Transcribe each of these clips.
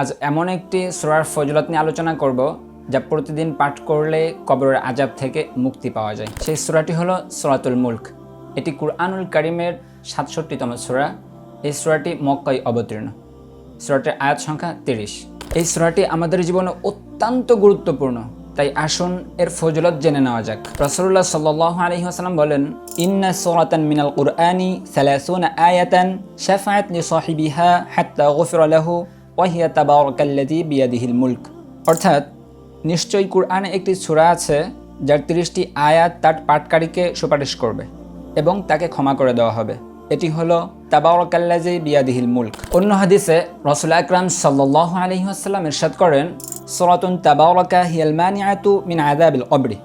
আজ এমন একটি সুরার ফজলত নিয়ে আলোচনা করব যা প্রতিদিন পাঠ করলে কবরের আজাব থেকে মুক্তি পাওয়া যায়। সেই সুরাটি হলো সুরাতুল মুল্ক। এটি কুরআনুল করিমের সাতষট্টিতম সুরা। এই সুরাটি মক্কায় অবতীর্ণ। সুরাটির আয়াত সংখ্যা তিরিশ। এই সুরাটি আমাদের জীবনে অত্যন্ত গুরুত্বপূর্ণ। তাই আসুন এর ফজলত জেনে নেওয়া যাক। রসুল্লাহ সাল্লাহ আলহিহাসাল্লাম বলেন, ইন্না সোরাতান মিনাল কুরআনি সালাসুন আয়াতান শাফায়াত লি সাহিবিহা হাত্তা গফির লাহু ওয়াহিয়া তাবারাকাল্লাযী বিয়াদিহিল মুলক। অর্থাৎ, নিশ্চয়ই কুরআনে একটি সূরা আছে যার তিরিশটি আয়াত তার পাটকারীকে সুপারিশ করবে এবং তাকে ক্ষমা করে দেওয়া হবে। এটি হলো তাবারকাল্লাজি বিয়াদিহিল মুলক। অন্য হাদিসে রসুল আকরাম সাল্লাহ আলহিহাসাল্লাম ইরশাদ করেন, সরাতুন তাবারকা হিয়াল মানিয়াতু মিন আদাবিল কবরি।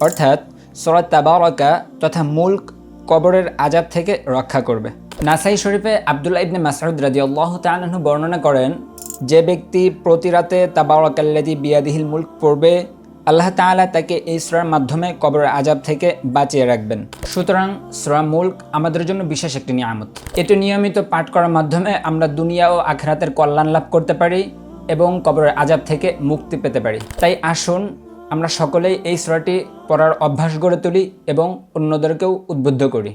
অর্থাৎ সরাত তাবারকা তথা মুলক কবরের আজাব থেকে রক্ষা করবে। নাসাই শরীফে আবদুল্লাহ ইবনে মাসউদ রাদিয়াল্লাহু তাআলা আনহু বর্ণনা করেন যে ব্যক্তি প্রতি রাতে তাবারকাল্লাজি বিয়াদিহিল মুলক পড়বে, আল্লাহ তাআলা তাকে এই সূরার মাধ্যমে কবরের আজাব থেকে বাঁচিয়ে রাখবেন। সুতরাং সূরা মুলক আমাদের জন্য বিশেষ একটি নিয়ামত। এটি নিয়মিত পাঠ করার মাধ্যমে আমরা দুনিয়া ও আখরাতের কল্যাণ লাভ করতে পারি এবং কবরের আজাব থেকে মুক্তি পেতে পারি। তাই আসুন আমরা সকলেই এই সূরাটি পড়ার অভ্যাস গড়ে তুলি এবং অন্যদেরকেও উদ্বুদ্ধ করি।